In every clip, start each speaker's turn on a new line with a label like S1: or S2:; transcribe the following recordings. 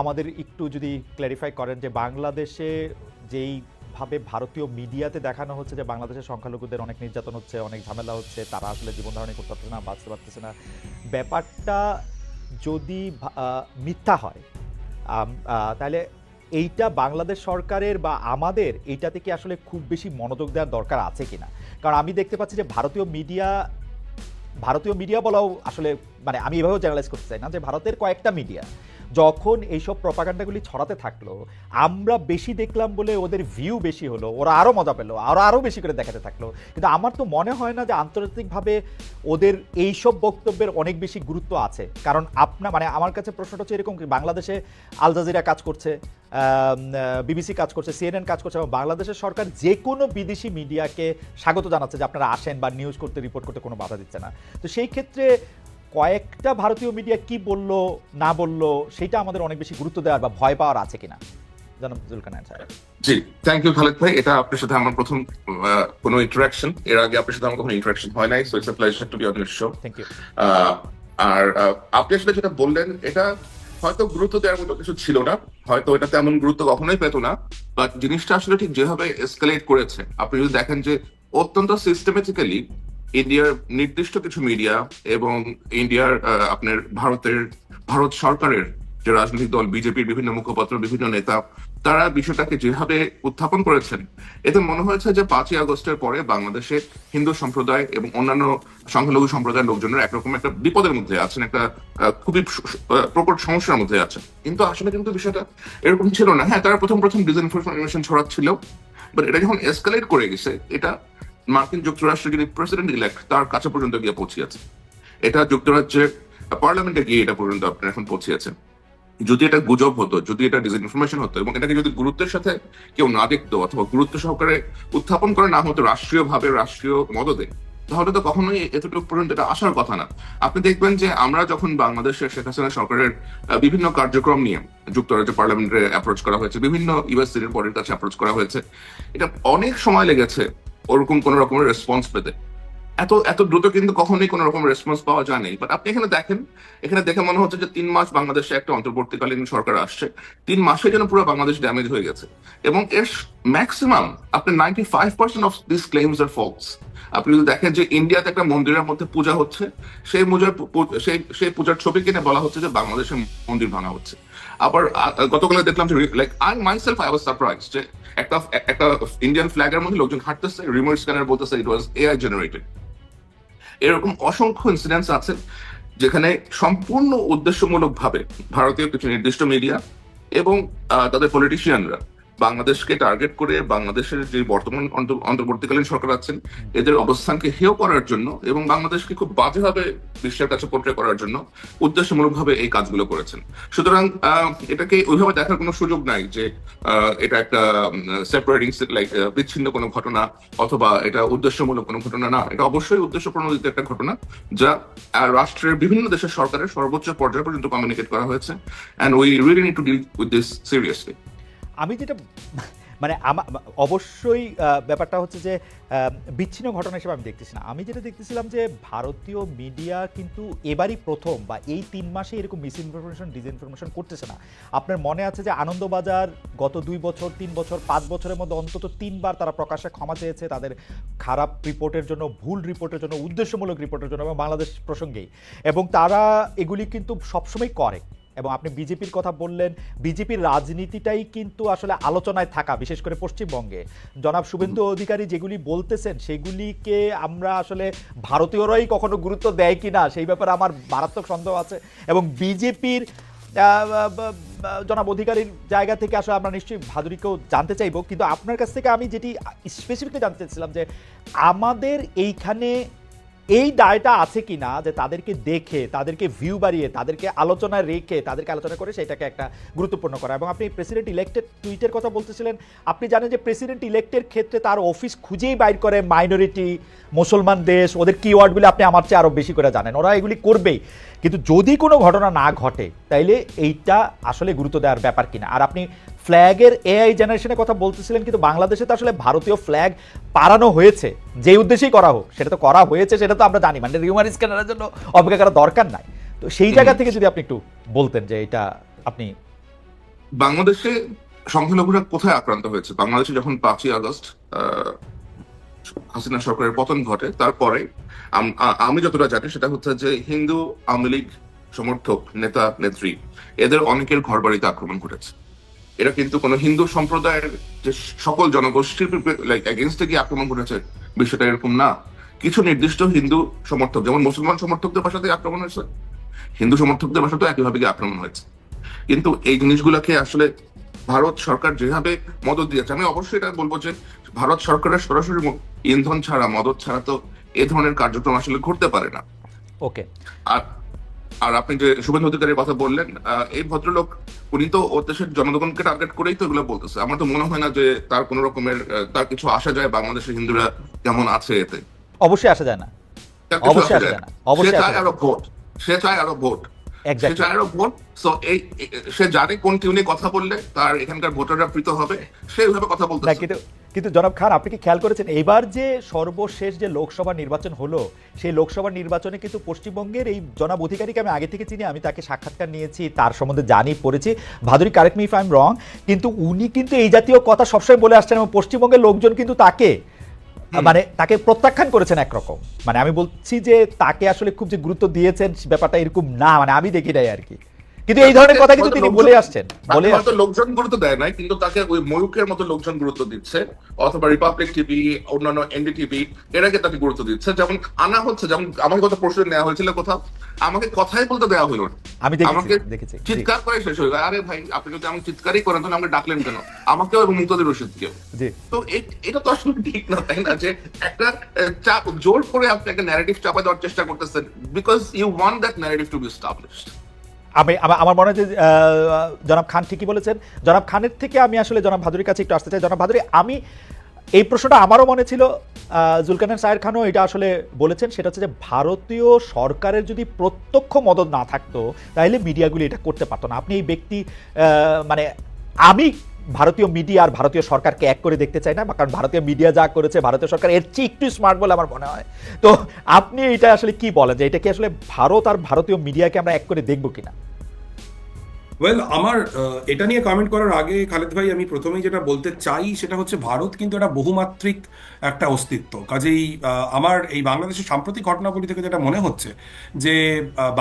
S1: আমাদের একটু যদি ক্ল্যারিফাই করেন যে বাংলাদেশে যেই ভাবে ভারতীয় মিডিয়াতে দেখানো হচ্ছে যে বাংলাদেশের সংখ্যালঘুদের অনেক নির্যাতন হচ্ছে, অনেক ঝামেলা হচ্ছে, তারা আসলে জীবন ধারণ করতে পারছে না, বাঁচতে পারতেছে না, ব্যাপারটা যদি মিথ্যা হয় তাহলে এইটা বাংলাদেশ সরকারের বা আমাদের এইটাতে কি আসলে খুব বেশি মনোযোগ দেওয়ার দরকার আছে কিনা? কারণ আমি দেখতে পাচ্ছি যে ভারতীয় মিডিয়া ভারতীয় মিডিয়া বলাও আসলে মানে আমি এভাবেও জেনারেলাইজ করতে চাই না যে ভারতের কয়েকটা মিডিয়া যখন এইসব প্রপাগান্ডাগুলি ছড়াতে থাকল, আমরা বেশি দেখলাম বলে ওদের ভিউ বেশি হলো, ওরা আরও মজা পেল আরও আরও বেশি করে দেখাতে থাকল। কিন্তু আমার তো মনে হয় না যে আন্তর্জাতিকভাবে ওদের এইসব বক্তব্যের অনেক বেশি গুরুত্ব আছে। কারণ আপনার মানে আমার কাছে প্রশ্নটা হচ্ছে এরকম বাংলাদেশে আল জাজিরা কাজ করছে বিবিসি কাজ করছে, সিএনএন কাজ করছে, এবং বাংলাদেশের সরকার যে কোনো বিদেশি মিডিয়াকে স্বাগত জানাচ্ছে যে আপনারা আসেন বা নিউজ করতে রিপোর্ট করতে কোনো বাধা দিচ্ছে না। তো সেই ক্ষেত্রে কয়েকটা ভারতীয় মিডিয়া কি বলল না বলল সেটা আমাদের অনেক বেশি গুরুত্ব দেওয়ার বা ভয় পাওয়ার আছে কিনা? জনাব জুলকানায়ন সাহেব।
S2: জি থ্যাংক ইউ খালেদ ভাই। এটা আপনার সাথে আমার প্রথম কোনো ইন্টারাকশন এর আগে আপনার সাথে আমার কোনো ইন্টারাকশন হয় নাই so it's a pleasure to be on your show
S1: thank you
S2: আর আপনি আসলে যেটা বললেন এটা হয়তো গুরুত্ব দেওয়ার মতো কিছু ছিল না। হয়তো এটা তেমন গুরুত্ব কখনোই পেত না বাট জিনিসটা আসলে ঠিক যেভাবে এসকালেট করেছে। আপনি যদি দেখেন যে অত্যন্ত সিস্টেমেটিক্যালি ইন্ডিয়ার নির্দিষ্ট কিছু মিডিয়া এবং ইন্ডিয়ার আপনার ভারতের, ভারত সরকারের যে রাজনৈতিক দল, বিজেপির বিভিন্ন মুখপাত্র, বিভিন্ন নেতা, তারা বিষয়টাকে যেভাবে উত্থাপন করেছেন, এতে মনে হয়েছে যে পাঁচই আগস্টের পরে বাংলাদেশে হিন্দু সম্প্রদায় এবং অন্যান্য সংখ্যালঘু সম্প্রদায়ের লোকজনের একরকম একটা বিপদের মধ্যে আছেন, একটা খুবই প্রকট সমস্যার মধ্যে আছেন। কিন্তু আসলে কিন্তু বিষয়টা এরকম ছিল না। হ্যাঁ তারা প্রথম প্রথম ডিসইনফরমেশন ছড়াচ্ছিল বাট এটা যখন এসকালেট করে গেছে, এটা মার্কিন যুক্তরাষ্ট্রের যিনি প্রেসিডেন্ট ইলেক্ট তার কাছে পর্যন্ত গিয়ে পৌঁছিয়েছে। এটা যুক্তরাজ্যের পার্লামেন্টে গিয়ে এটা পর্যন্ত আপনার এখন পৌঁছিয়েছে। যদি এটা গুজব হতো, যদি এটা ডিসইনফরমেশন হতো, এবং এটাকে যদি গুরুত্বের সাথে কেউ না দেখতো, অথবা গুরুত্ব সহকারে উত্থাপন করে না হতো রাষ্ট্রীয়ভাবে, রাষ্ট্রীয় মদদে তাহলে তো কখনোই এতটুকু পর্যন্ত এটা আসার কথা না। আপনি দেখবেন যে আমরা যখন বাংলাদেশের শেখ হাসিনা সরকারের বিভিন্ন কার্যক্রম নিয়ে যুক্তরাজ্য পার্লামেন্টে অ্যাপ্রোচ করা হয়েছে, বিভিন্ন ইউএস সিটির বডির কাছে অ্যাপ্রোচ করা হয়েছে, এটা অনেক সময় লেগেছে ওরকম কোন রকমের রেসপন্স পেতে। এত এত দ্রুত কিন্তু কখনোই কোনো রকম রেসপন্স পাওয়া যায়নি বাট আপনি এখানে দেখেন, এখানে দেখে মনে হচ্ছে যে তিন মাস বাংলাদেশে একটা অন্তর্বর্তীকালীন সরকার আসছে। তিন মাসে যেন পুরো বাংলাদেশ ড্যামেজ হয়ে গেছে। এবং এর ম্যাক্সিমাম আপনি ninety five percent of this claims are false আপনি যদি দেখেন যে ইন্ডিয়াতে একটা মন্দিরের মধ্যে পূজা হচ্ছে, সেই পূজার সেই সেই পূজার ছবি কিনে বলা হচ্ছে যে বাংলাদেশে মন্দির ভাঙা হচ্ছে। আবার গতকালে দেখলাম যে like I myself I was surprise যে একটা একটা ইন্ডিয়ান ফ্ল্যাগের মধ্যে লোকজন হাঁটতেছে রিমোট স্ক্যানার বলতেছে ইট ওয়াজ এআই জেনারেটেড এরকম অসংখ্য ইনসিডেন্টস আছে, যেখানে সম্পূর্ণ উদ্দেশ্যমূলকভাবে ভারতীয় কিছু নির্দিষ্ট মিডিয়া এবং তাদের পলিটিশিয়ানরা বাংলাদেশকে টার্গেট করে বাংলাদেশের যে বর্তমান অন্তর্বর্তীকালীন সরকার আছেন, এদের অবস্থানকে হেয় করার জন্য এবং বাংলাদেশকে খুব বাজেভাবে বিশ্বের কাছে পোর্ট্রে করার জন্য উদ্দেশ্যমূলকভাবে এই কাজগুলো করেছেন। সুতরাং এটাকে ওইভাবে দেখার কোনো সুযোগ নাই যে এটা একটা সেপারেটিং লাইক বিচ্ছিন্ন কোনো ঘটনা অথবা এটা উদ্দেশ্যমূলক কোনো ঘটনা না। এটা অবশ্যই উদ্দেশ্য প্রণোদিত একটা ঘটনা যা রাষ্ট্রের বিভিন্ন দেশের সরকারের সর্বোচ্চ পর্যায় পর্যন্ত কমিউনিকেট করা হয়েছে। And we really need to deal with this seriously
S1: আমি যেটা মানে আমা- অবশ্যই ব্যাপারটা হচ্ছে যে বিচ্ছিন্ন ঘটনা হিসেবে আমি দেখতেছি না। আমি যেটা দেখতেছিলাম যে, ভারতীয় মিডিয়া কিন্তু এবারই প্রথম বা এই তিন মাসে এরকম মিস ইনফরমেশন ডিসইনফরমেশন করতেছে না। আপনার মনে আছে যে, আনন্দবাজার গত দুই বছর, তিন বছর, পাঁচ বছরের মধ্যে অন্তত তিনবার তারা প্রকাশ্যে ক্ষমা চেয়েছে তাদের খারাপ রিপোর্টের জন্য, ভুল রিপোর্টের জন্য, উদ্দেশ্যমূলক রিপোর্টের জন্য এবং বাংলাদেশ প্রসঙ্গেই। এবং তারা এগুলি কিন্তু সবসময় করে। এবং আপনি বিজেপির কথা বললেন বিজেপির রাজনীতিটাই কিন্তু আসলে আলোচনায় থাকা বিশেষ করে পশ্চিমবঙ্গে। জনাব শুভেন্দু অধিকারী যেগুলি বলতেছেন সেগুলিকে আমরা আসলে ভারতীয়রাই কখনো গুরুত্ব দেয় কি না সেই ব্যাপারে আমার মারাত্মক সন্দেহ আছে। এবং বিজেপির জনাব অধিকারীর জায়গা থেকে আসলে আমরা নিশ্চয়ই ভাদুরীকেও জানতে চাইব। কিন্তু আপনার কাছ থেকে আমি যেটি স্পেসিফিকলি জানতে চাইছিলাম যে আমাদের এইখানে এই দায়টা আছে কি না যে তাদেরকে দেখে, তাদেরকে ভিউ বাড়িয়ে, তাদেরকে আলোচনায় রেখে, তাদেরকে আলোচনা করে সেটাকে একটা গুরুত্বপূর্ণ করা। এবং আপনি প্রেসিডেন্ট ইলেক্টেড টুইটের কথা বলতেছিলেন, আপনি জানেন যে প্রেসিডেন্ট ইলেক্টের ক্ষেত্রে তার অফিস খুঁজেই বাইর করে মাইনরিটি মুসলমান দেশ, ওদের কিওয়ার্ডগুলি আপনি আমার চেয়ে আরও বেশি করে জানেন। ওরা এগুলি করবেই। কিন্তু যদি কোনো ঘটনা না ঘটে, তাইলে এইটা আসলে গুরুত্ব দেওয়ার ব্যাপার কিনা? আর আপনি ফ্ল্যাগের এআই জেনারেশনের কথা বলতেছিলেন কিন্তু বাংলাদেশে তো আসলে ভারতীয় ফ্ল্যাগ পারানো হয়েছে। যে উদ্দেশ্যেই করা হোক সেটা তো করা হয়েছে সেটা তো আমরা জানি। মানে রিউমার স্ক্যানারের জন্য অপেক্ষা করার দরকার নাই। তো সেই জায়গা থেকে যদি আপনি একটু বলতেন যে এটা আপনি
S2: বাংলাদেশে সংখ্যালঘুরা কোথায় আক্রান্ত হয়েছে? বাংলাদেশে যখন পাঁচই আগস্ট হাসিনা সরকারের পতন ঘটে তারপরে আমি যতটা জানি সেটা হচ্ছে যে হিন্দু আওয়ামী লীগ সমর্থক নেতা নেত্রী এদের অনেকের ঘর বাড়িতে আক্রমণ ঘটেছে। এরা কিন্তু কোনো হিন্দু সম্প্রদায়ের যে সকল জনগোষ্ঠীর লাইক এগেনস্টে গিয়ে আক্রমণ ঘটেছে বিষয়টা এরকম না। কিছু নির্দিষ্ট হিন্দু সমর্থক যেমন মুসলমান সমর্থকদের বাসাতে আক্রমণ হয়েছে হিন্দু সমর্থকদের বাসাতেও একইভাবে গিয়ে আক্রমণ হয়েছে। কিন্তু এই জিনিসগুলোকে আসলে ভারত সরকার যেভাবে মদত দিয়েছে আমি অবশ্যই এটা বলব যে ভারত সরকারের সরাসরি ইন্ধন ছাড়া মদত ছাড়া তো এ ধরনের কার্যক্রম আসলে ঘটতে পারে না।
S1: ওকে
S2: আর আর আপনি যে শুভেন্দু অধিকারীর কথা বললেন এই ভদ্রলোক উনি তো ওর দেশের জনগণকে টার্গেট করেই তো এগুলো বলতেছে। আমার তো মনে হয় না যে তার কোনো রকমের তার কিছু আসা যায় বাংলাদেশের হিন্দুরা কেমন আছে এতে।
S1: অবশ্যই আসা যায় না। অবশ্যই
S2: আসা যায় না।
S1: অবশ্যই
S2: সে চায় আরও ভোট। সে চায় আরও ভোট। সে চায় আরও ভোট। সো এই সে জানে কোন টিউনে কথা বললে তার এখানকার ভোটাররা প্রীত হবে। সে ওইভাবে কথা
S1: না
S2: বলতেছে
S1: কিন্তু জনাব খান আপনি কি খেয়াল করেছেন? এবার যে সর্বশেষ যে লোকসভা নির্বাচন হলো সেই লোকসভা নির্বাচনে কিন্তু পশ্চিমবঙ্গের এই জনাব অধিকারীকে আমি আগে থেকে চিনি আমি তাকে সাক্ষাৎকার নিয়েছি তার সম্বন্ধে জানি পড়েছি। Bhaduri correct me if I wrong কিন্তু উনি কিন্তু এই জাতীয় কথা সবসময় বলে আসছেন এবং পশ্চিমবঙ্গের লোকজন কিন্তু তাকে মানে তাকে প্রত্যাখ্যান করেছেন একরকম। মানে আমি বলছি যে তাকে আসলে খুব যে গুরুত্ব দিয়েছেন ব্যাপারটা এরকম না মানে আমি দেখি নাই আর কি। কিন্তু এই ধরনের কথা কিন্তু তিনি বলে আসছেন বলে
S2: হয়তো লোকজন গুরুত্ব দেয় নাই কিন্তু তাকে ওই ময়ূকের মতো লোকজন গুরুত্ব দিচ্ছে অথবা রিপাবলিক টিভি অন্যান্য এনডিটিভি এরাকে তাকে গুরুত্ব দিচ্ছে। যেমন আনা হচ্ছে যেমন আমাকে কত প্রশ্ন নেওয়া হয়েছিল কোথাও আমাকে কথাই বলতে দেওয়া হলো
S1: আমি দেখেছি
S2: আমাকে চিৎকার করে শেষ হয়ে গেল। আরে ভাই আপনি যদি আমি চিৎকারই করেন তাহলে আমাকে ডাকলেন কেন? আমাকেও এবং মুক্তাদির রশিদকেও
S1: জি।
S2: তো এটা তো আসলে ঠিক না তাই না? যে একটা চাপ জোর করে আপনি একটা ন্যারেটিভ চাপা দেওয়ার চেষ্টা করতেছেন because you want that narrative to be established
S1: আমি আমার- মনে হয় যে জনাব খান ঠিকই বলেছেন। জনাব খানের থেকে আমি আসলে জনাব ভাদুরীর কাছে একটু আসতে চাই। জনাব ভাদুরী, আমি এই প্রশ্নটা আমারও মনে ছিল জুলকানের সায়ের খানও এটা আসলে বলেছেন। সেটা হচ্ছে যে, ভারতীয় সরকারের যদি প্রত্যক্ষ মদত না থাকতো, তাহলে মিডিয়াগুলি এটা করতে পারতো না। আপনি এই ব্যক্তি মানে আমি ভারতীয় মিডিয়া আর ভারতীয় সরকারকে এক করে দেখতে চাই না কারণ ভারতীয় মিডিয়া যা করেছে, ভারতীয় সরকার এর চেয়ে একটু স্মার্ট বলে আমার মনে হয়। তো আপনি এটা আসলে কি বলেন যে এটা কি আসলে ভারত আর ভারতীয় মিডিয়াকে আমরা এক করে দেখব কিনা?
S3: ওয়েল আমার এটা নিয়ে কমেন্ট করার আগে খালেদ ভাই, আমি প্রথমেই যেটা বলতে চাই সেটা হচ্ছে ভারত কিন্তু একটা বহুমাত্রিক একটা অস্তিত্ব। কাজেই আমার এই বাংলাদেশের সাম্প্রতিক ঘটনাবলী থেকে যেটা মনে হচ্ছে যে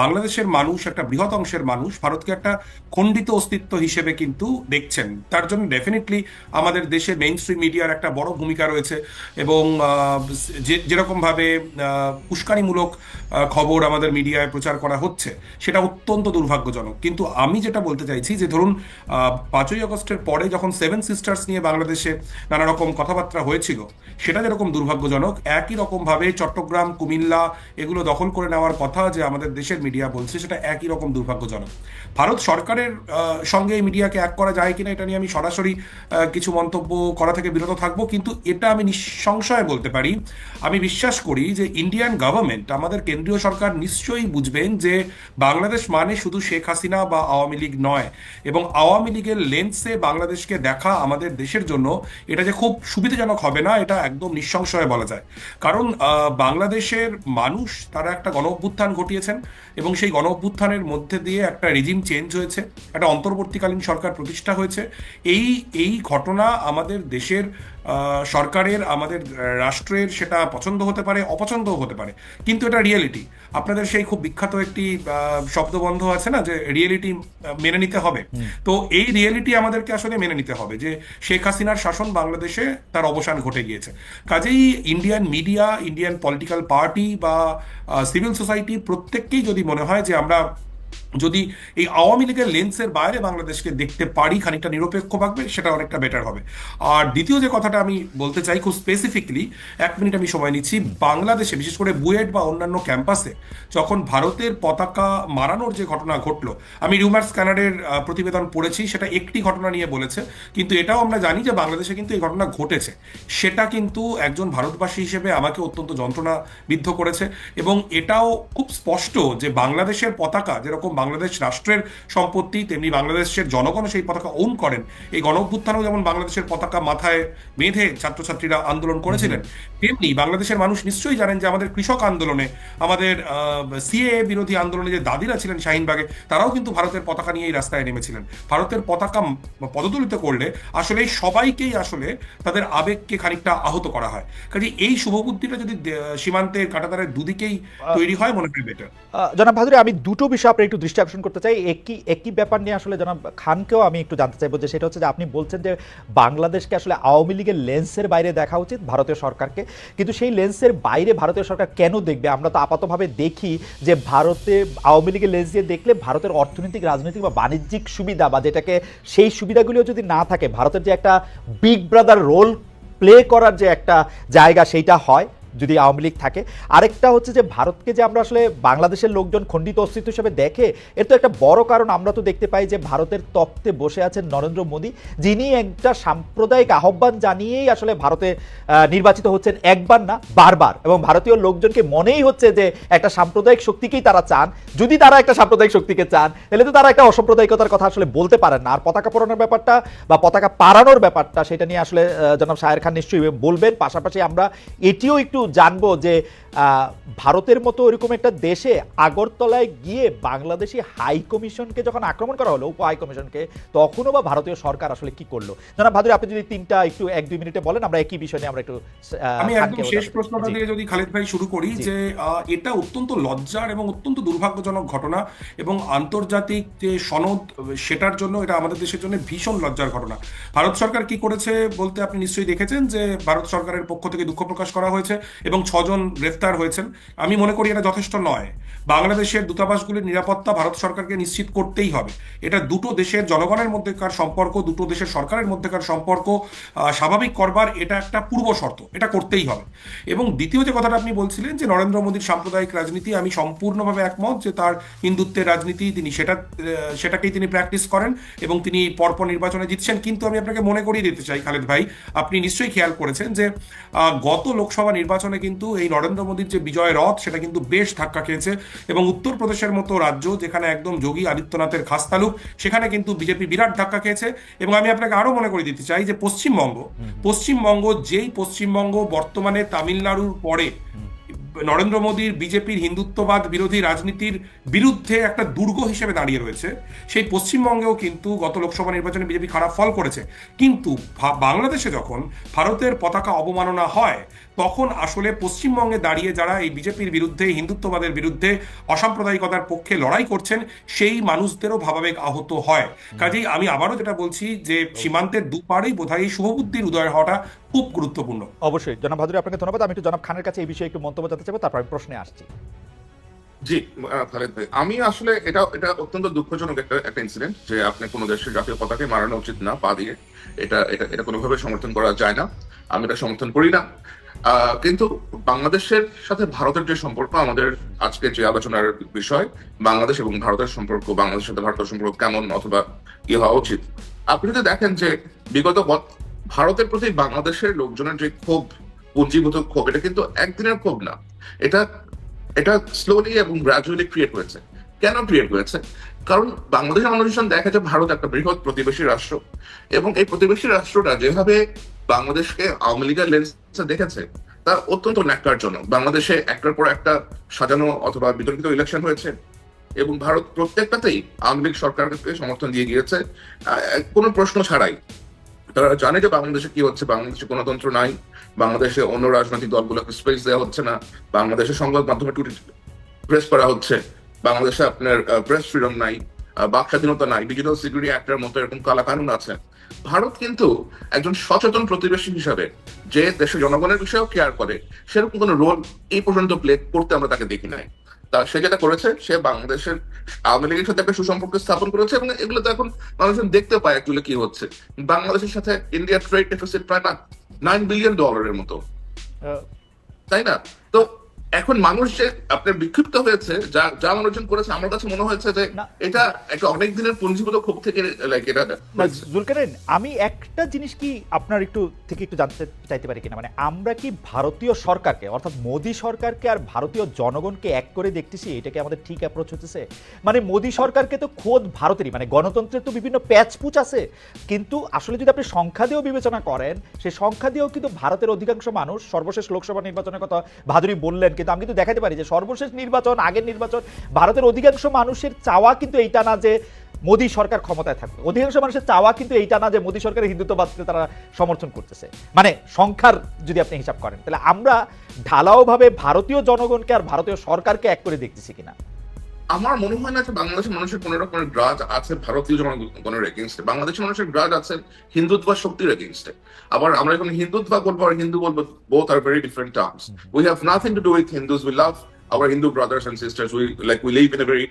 S3: বাংলাদেশের মানুষ, একটা বৃহৎ অংশের মানুষ ভারতকে একটা খণ্ডিত অস্তিত্ব হিসেবে কিন্তু দেখছেন। তার জন্য ডেফিনেটলি আমাদের দেশে মেইন স্ট্রিম মিডিয়ার একটা বড় ভূমিকা রয়েছে এবং যেরকমভাবে উস্কানিমূলক খবর আমাদের মিডিয়ায় প্রচার করা হচ্ছে, সেটা অত্যন্ত দুর্ভাগ্যজনক। কিন্তু আমি যেটা বলতে চাইছি যে ধরুন পাঁচই আগস্টের পরে যখন সেভেন সিস্টার্স নিয়ে বাংলাদেশে নানা রকম কথাবার্তা হয়েছিল, সেটা যেরকম দুর্ভাগ্যজনক, একই রকমভাবে চট্টগ্রাম, কুমিল্লা এগুলো দখল করে নেওয়ার কথা যে আমাদের দেশের মিডিয়া বলছে, সেটা একই রকম দুর্ভাগ্যজনক। ভারত সরকারের সঙ্গে এই মিডিয়াকে এক করা যায় কিনা, এটা নিয়ে আমি সরাসরি কিছু মন্তব্য করা থেকে বিরত থাকব, কিন্তু এটা আমি নিঃসংশয়ে বলতে পারি। আমি বিশ্বাস করি যে ইন্ডিয়ান গভর্নমেন্ট আমাদের কেন্দ্রীয় সরকার নিশ্চয়ই বুঝবেন যে বাংলাদেশ মানে শুধু শেখ হাসিনা বা আওয়ামী লীগ নয়। এবং আওয়ামী লীগের লেন্সে বাংলাদেশকে দেখা আমাদের দেশের জন্য এটা যে খুব সুবিধাজনক হবে না, এটা একদম নিঃসংশয়ে বলা যায়। কারণ বাংলাদেশের মানুষ তারা একটা গণ অভ্যুত্থান ঘটিয়েছেন এবং সেই গণ অভ্যুত্থানের মধ্যে দিয়ে একটা রেজিম চেঞ্জ হয়েছে, একটা অন্তর্বর্তীকালীন সরকার প্রতিষ্ঠা হয়েছে। এই এই ঘটনা আমাদের দেশের সরকারের আমাদের রাষ্ট্রের সেটা পছন্দ হতে পারে অপছন্দও হতে পারে। কিন্তু এটা রিয়েলিটি আপনাদের সেই খুব বিখ্যাত একটি শব্দবন্ধ আছে না যে রিয়েলিটি মেনে নিতে হবে। তো এই রিয়েলিটি আমাদেরকে আসলে মেনে নিতে হবে যে শেখ হাসিনার শাসন বাংলাদেশে তার অবসান ঘটে গিয়েছে। কাজেই Indian media Indian political party বা সিভিল সোসাইটি প্রত্যেককেই যদি মনে হয় যে আমরা যদি এই আওয়ামী লীগের লেন্সের বাইরে বাংলাদেশকে দেখতে পারি, খানিকটা নিরপেক্ষ ভাবে, সেটা অনেকটা বেটার হবে। আর দ্বিতীয় যে কথাটা আমি বলতে চাই খুব স্পেসিফিকলি এক মিনিট আমি সময় নিচ্ছি, বাংলাদেশে, বিশেষ করে বুয়েট বা অন্যান্য ক্যাম্পাসে যখন ভারতের পতাকা মারানোর যে ঘটনা ঘটলো, আমি রিউমার স্ক্যানারের প্রতিবেদন পড়েছি, সেটা একটি ঘটনা নিয়ে বলেছে, কিন্তু এটাও আমরা জানি যে বাংলাদেশে কিন্তু এই ঘটনা ঘটেছে। সেটা কিন্তু একজন ভারতবাসী হিসেবে আমাকে অত্যন্ত যন্ত্রণা বিদ্ধ করেছে এবং এটাও খুব স্পষ্ট যে বাংলাদেশের পতাকা যেরকম বাংলাদেশ রাষ্ট্রের সম্পত্তি তেমনি বাংলাদেশের জনগণও সেই পতাকা ওন করেন। এই গণ যেমন বাংলাদেশের পতাকা মাথায় বেঁধে ছাত্রছাত্রীরা আন্দোলন করেছিলেন তেমনি বাংলাদেশের মানুষ নিশ্চয়ই জানেন যে আমাদের কৃষক আন্দোলনে আমাদের সিএ বিরোধী আন্দোলনে যে দাদিরা ছিলেন শাহিনবাগে তারাও কিন্তু ভারতের পতাকা নিয়েই রাস্তায় নেমেছিলেন। ভারতের পতাকা পদদলিত করলে আসলে সবাইকেই আসলে তাদের আবেগকে খানিকটা আহত করা হয়। কাজে এই শুভবুদ্ধিটা যদি সীমান্তের কাটাতারের দুদিকেই তৈরি হয় মনে হয় বেটার
S1: জনাব ভাদুরী আমি দুটো বিষয় আপনার একটু দৃষ্টি আকর্ষণ করতে চাই একই একই ব্যাপার নিয়ে আসলে জনাব খানকেও আমি একটু জানতে চাইব যে সেটা হচ্ছে যে আপনি বলছেন যে বাংলাদেশকে আসলে আওয়ামী লীগের লেন্সের বাইরে দেখা উচিত ভারতীয় সরকারকে। কিন্তু সেই লেন্সের বাইরে ভারতীয় সরকার কেন দেখবে? আমরা তো আপাতভাবে দেখি যে ভারতে, আওয়ামী লীগের লেন্স দিয়ে দেখলে ভারতের অর্থনৈতিক, রাজনৈতিক বা বাণিজ্যিক সুবিধা বা যেটাকে সেই সুবিধাগুলিও যদি না থাকে, ভারতের যে একটা বিগ ব্রাদার রোল প্লে করার যে একটা জায়গা, সেইটা হয়। যদি আওয়ামী লীগ থাকে। আরেকটা হচ্ছে যে ভারতকে যে আমরা আসলে বাংলাদেশের লোকজন খণ্ডিত অস্তিত্ব হিসেবে দেখে, এর তো একটা বড় কারণ আমরা তো দেখতে পাই যে ভারতের তত্ত্বে বসে আছেন নরেন্দ্র মোদী, যিনি একটা সাম্প্রদায়িক আহ্বান জানিয়েই আসলে ভারতে নির্বাচিত হচ্ছেন একবার না, বারবার। এবং ভারতীয় লোকজনকে মনেই হচ্ছে যে একটা সাম্প্রদায়িক শক্তিকেই তারা চান। যদি তারা একটা সাম্প্রদায়িক শক্তিকে চান, তাহলে তো তারা একটা অসাম্প্রদায়িকতার কথা আসলে বলতে পারেন না। আর পতাকা পড়ানোর ব্যাপারটা বা পতাকা পাড়ানোর ব্যাপারটা, সেটা নিয়ে আসলে জনাব শাহের খান নিশ্চয়ই বলবেন। পাশাপাশি আমরা এটিও একটু জানব যে ভারতের মতো ওইরকম একটা দেশে আগরতলায় গিয়ে বাংলাদেশি হাই কমিশনকে যখন আক্রমণ করা হলো উপ হাই কমিশনকে তখনও বা ভারতীয় সরকার আসলে কি করল? জনাব ভাদুরী আপনি যদি তিনটা একটু এক দুই মিনিটে বলেন আমরা একই বিষয় নিয়ে আমরা একটু
S3: আমি একদম শেষ প্রশ্নটা দিয়ে যদি খালিদ ভাই শুরু করি যে এটা অত্যন্ত লজ্জার এবং অত্যন্ত দুর্ভাগ্যজনক ঘটনা এবং আন্তর্জাতিক যে সনদ সেটার জন্য এটা আমাদের দেশের জন্য ভীষণ লজ্জার ঘটনা। ভারত সরকার কি করেছে বলতে আপনি নিশ্চয়ই দেখেছেন যে ভারত সরকারের পক্ষ থেকে দুঃখ প্রকাশ করা হয়েছে। এবং ছজন গ্রেফতার হয়েছেন। আমি মনে করি এটা যথেষ্ট নয়। বাংলাদেশের দূতাবাসগুলির নিরাপত্তা ভারত সরকারকে নিশ্চিত করতেই হবে। এটা দুটো দেশের জনগণের মধ্যেকার সম্পর্ক, দুটো দেশের সরকারের মধ্যেকার সম্পর্ক স্বাভাবিক করবার এটা একটা পূর্ব শর্ত। এটা করতেই হবে। এবং দ্বিতীয় যে কথাটা আপনি বলছিলেন যে নরেন্দ্র মোদীর সাম্প্রদায়িক রাজনীতি, আমি সম্পূর্ণভাবে একমত যে তার হিন্দুত্বের রাজনীতি তিনি সেটা সেটাকেই তিনি প্র্যাকটিস করেন এবং তিনি পরপর নির্বাচনে জিতছেন। কিন্তু আমি আপনাকে মনে করিয়ে দিতে চাই, খালেদ ভাই, আপনি নিশ্চয়ই খেয়াল করেছেন যে গত লোকসভা নির্বাচনে কিন্তু এই নরেন্দ্র মোদীর যে বিজয় রথ সেটা কিন্তু বেশ ধাক্কা খেয়েছে। এবং উত্তরপ্রদেশের মতো রাজ্য যেখানে একদম যোগী আদিত্যনাথের খাস তালুক সেখানে কিন্তু বিজেপি বিরাট ধাক্কা খেয়েছে। এবং আমি আপনাকে আরও মনে করে দিতে চাই যে পশ্চিমবঙ্গ পশ্চিমবঙ্গ যেই পশ্চিমবঙ্গ বর্তমানে তামিলনাড়ুর পরে নরেন্দ্র মোদীর বিজেপির হিন্দুত্ববাদ বিরোধী রাজনীতির বিরুদ্ধে একটা দুর্গ হিসেবে দাঁড়িয়ে রয়েছে সেই পশ্চিমবঙ্গেও কিন্তু গত লোকসভা নির্বাচনে বিজেপি খারাপ ফল করেছে। কিন্তু বাংলাদেশে যখন ভারতের পতাকা অবমাননা হয় তখন আসলে পশ্চিমবঙ্গে দাঁড়িয়ে যারা এই বিজেপির বিরুদ্ধে হিন্দুত্ববাদের বিরুদ্ধে অসাম্প্রদায়িকতার পক্ষে লড়াই করছেন সেই মানুষদেরও ভাবাবেগ আহত হয়। কাজেই আমি আবারও যেটা বলছি যে সীমান্তের দুপারেই বোধহয় এই শুভবুদ্ধির উদয় হওয়াটা খুব গুরুত্বপূর্ণ।
S1: অবশ্যই। জনাব ভাদুরী আপনাকে ধন্যবাদ। আমি একটু জনাব খানের কাছে এই বিষয়ে একটু মন্তব্য জানতে চাইব তারপর আমি প্রশ্নে আসছি।
S2: জি খালেদ ভাই আমি আসলে এটা এটা অত্যন্ত দুঃখজনক একটা একটা ইনসিডেন্ট যে আপনি কোনো দেশের জাতীয় পতাকে মারানো উচিত না পা দিয়ে। এটা এটা এটা কোনোভাবে সমর্থন করা যায় না। আমি এটা সমর্থন করি না। কিন্তু বাংলাদেশের সাথে ভারতের যে সম্পর্ক, আমাদের আজকে যে আলোচনার বিষয়, বাংলাদেশ এবং ভারতের সম্পর্ক, বাংলাদেশের সাথে ভারতের সম্পর্ক কেমন অথবা কি হওয়া উচিত? আপনি যদি দেখেন যে বিগত ভারতের প্রতি বাংলাদেশের লোকজনের যে ক্ষোভ, পুঞ্জীভূত ক্ষোভ, এটা কিন্তু একদিনের ক্ষোভ না। এটা এটা স্লোলি এবং গ্রাজুয়ালি ক্রিয়েট হয়েছে। কেন ক্রিয়েট হয়েছে? কারণ বাংলাদেশের মানুষজন দেখা যায় ভারত একটা বৃহৎ প্রতিবেশী রাষ্ট্র এবং এই প্রতিবেশী রাষ্ট্রটা যেভাবে বাংলাদেশকে আওয়ামী লীগের লেন্সে দেখেছে তা অত্যন্ত ন্যাক্কারজনক। বাংলাদেশে একটার পর একটা সাজানো অথবা বিতর্কিত ইলেকশন হয়েছে এবং ভারত প্রত্যেকটাতেই আওয়ামী লীগ সরকারকে সমর্থন দিয়ে গিয়েছে। কোনো প্রশ্ন ছাড়াই। তারা জানে যে বাংলাদেশে কি হচ্ছে, বাংলাদেশে গণতন্ত্র নাই, বাংলাদেশে অন্য রাজনৈতিক দলগুলোকে স্পেস দেওয়া হচ্ছে না, বাংলাদেশে সংবাদ মাধ্যমে টুটি প্রেস করা হচ্ছে, বাংলাদেশে আপনার প্রেস ফ্রিডম নাই বাক স্বাধীনতা নাই ডিজিটাল সিকিউরিটি অ্যাক্টের মতো এরকম কালা কানুন আছে। ভারত কিন্তু একজন সচেতন প্রতিবেশী হিসাবে যে দেশের জনগণের বিষয়েও কেয়ার করে সেরকম কোনো রোল এই পর্যন্ত প্লে করতে আমরা তাকে দেখি নাই। তা সে যেটা করেছে সে বাংলাদেশের আওয়ামী লীগের সাথে একটা সুসম্পর্ক স্থাপন করেছে এবং এগুলো তো এখন মানুষজন দেখতে পায় অ্যাকচুয়ালি কি হচ্ছে। বাংলাদেশের সাথে ইন্ডিয়ার ট্রেড ডেফিসিট প্রায় না নাইন বিলিয়ন ডলারের মতো। তাই না? তো এখন মানুষ যে আপনার বিক্ষিপ্ত হয়েছে যা যা মানুষজন করেছে আমার কাছে মনে হয়েছে যে এটা একটা অনেক দিনের পুঞ্জীভূত ক্ষোভ থেকে লাইক এটা
S1: না, জুলকারনাইন আমি একটা জিনিস কি আপনার একটু থেকে একটু জানতে চাইতে পারি কিনা? মানে আমরা কি ভারতীয় সরকারকে অর্থাৎ মোদী সরকারকে আর ভারতীয় জনগণকে এক করে দেখতেছি? এটা কি আমাদের ঠিক অ্যাপ্রোচ হতেছে মানে মোদী সরকারকে তো খোদ ভারতেরই মানে গণতন্ত্রের তো বিভিন্ন প্যাচপুচ আছে। কিন্তু আসলে যদি আপনি সংখ্যা দিয়েও বিবেচনা করেন সেই সংখ্যা দিয়েও কিন্তু ভারতের অধিকাংশ মানুষ সর্বশেষ লোকসভা নির্বাচনের কথা ভাদুরী বললেন কিন্তু আমি কিন্তু দেখাতে পারি যে সর্বশেষ নির্বাচন, আগের নির্বাচন, ভারতের অধিকাংশ মানুষের চাওয়া কিন্তু এইটা না যে মোদী সরকার ক্ষমতায় থাকবে। অধিকাংশ মানুষের চাওয়া কিন্তু এইটা না যে মোদী সরকারের হিন্দুত্ববাদকে তারা সমর্থন করতেছে। মানে সংখ্যার যদি আপনি হিসাব করেন, তাহলে আমরা ঢালাওভাবে ভারতীয় জনগণকে আর ভারতীয় সরকারকে এক করে দেখতেছি কিনা?
S2: আমার মনে হয় না যে বাংলাদেশের মানুষের কোন রকমের গ্রাজ আছে ভারতীয় জনগণের এগেনস্টে বাংলাদেশের মানুষের গ্রাজ আছে হিন্দুত্ব শক্তির এগেনস্টে আবার আমরা যখন হিন্দুত্ব বলব আর হিন্দু বলব both are very different terms we have nothing to do with Hindus we love our Hindu brothers and sisters we like we live in a very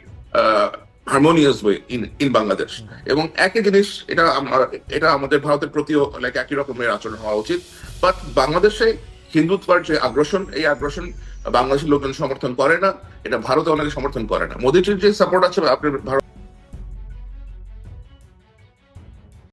S2: harmonious way in in Bangladesh এবং একই জিনিস এটা এটা আমাদের ভারতের প্রতিও like একই রকমের আচরণ হওয়া উচিত। বাট বাংলাদেশে হিন্দুত্বের যে আগ্রাসন এই আগ্রাসন বাংলাদেশের লোকজন সমর্থন করে না, এটা ভারতে অনেকে সমর্থন করে না। মোদীজির যে সাপোর্ট আছে, আপনি ভারত